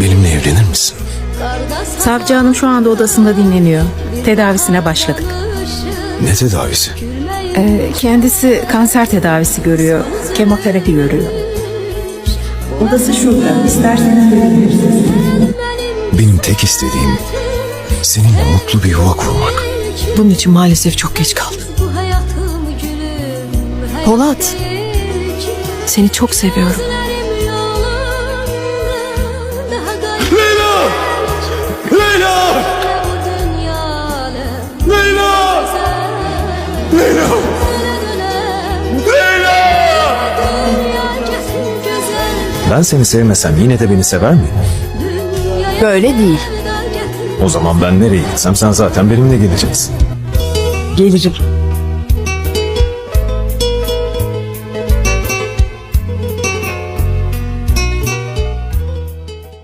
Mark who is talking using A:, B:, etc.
A: Benimle evlenir misin?
B: Savcı hanım şu anda odasında dinleniyor. Tedavisine başladık.
A: Ne tedavisi?
B: Ee, kendisi kanser tedavisi görüyor. Kemoterapi görüyor. Odası şurada. İsterseniz görebilirsiniz.
A: Benim tek istediğim seninle mutlu bir yuva kurmak.
C: Bunun için maalesef çok geç kaldı. Polat, seni çok seviyorum.
A: Leyla! Leyla! Ben seni sevmesem yine de beni sever miydin?
C: Böyle değil.
A: O zaman ben nereye gitsem sen zaten benimle geleceksin.
C: Gelirim.